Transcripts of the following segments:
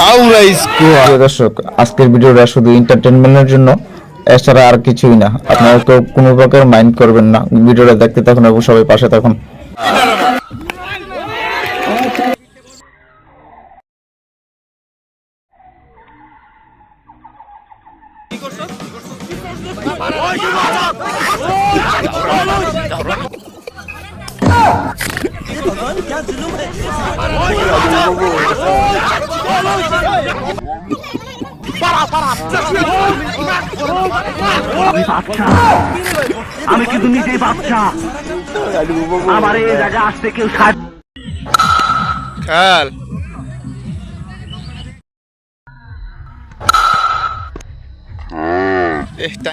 কাউরা squad. প্রিয় দর্শক আজকের ভিডিওটা শুধু এন্টারটেনমেন্টের জন্য এছাড়া আর কিছুই না। আপনারা কেউ কোনো প্রকার মাইন্ড করবেন না। ভিডিওটা দেখতে থাকুন এবং সবাই পাশে থাকুন। আমি কিন্তু নিজেই বাচ্চা। আমার এই জায়গায় আসতে কেউ খেল। এটা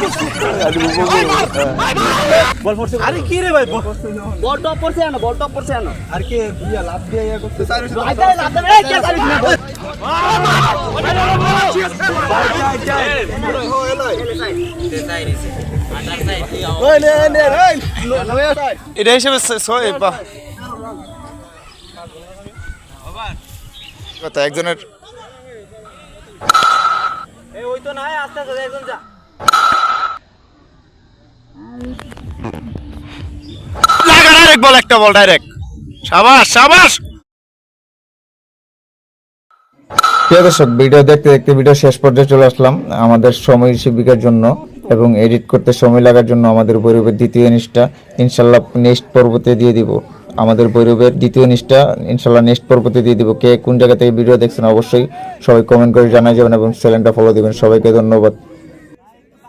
আমার গাউরামি গাউরামি গাউরামি বল। টপ পড়ছে না বল টপ পড়ছে না আর কি? লাভ দিয়ে ইয়া করতে একজনের ওই তো নাই আস্তে আস্তে একজন যা। ডাইরেক্ট বল, একটা বল ডাইরেক্ট সাবাস সাবাস। প্রিয় দর্শক, ভিডিও দেখতে দেখতে ভিডিও শেষ পর্যায়ে চলে আসলাম আমাদের সময় শিবিকার জন্য এবং এডিট করতে সময় লাগার জন্য আমাদের বৈরবের দ্বিতীয় নিষ্ঠা ইনশাল্লাহ নেক্সট পর্বতে দিয়ে দিব। আমাদের বৈরবের দ্বিতীয় নিষ্ঠা ইনশাল্লাহ নেক্সট পর্বতে দিয়ে দিব। কে কোন জায়গা থেকে ভিডিও দেখছেন অবশ্যই সবাই কমেন্ট করে জানাই যাবেন এবং চ্যানেলটা ফলো দিবেন। সবাইকে ধন্যবাদ।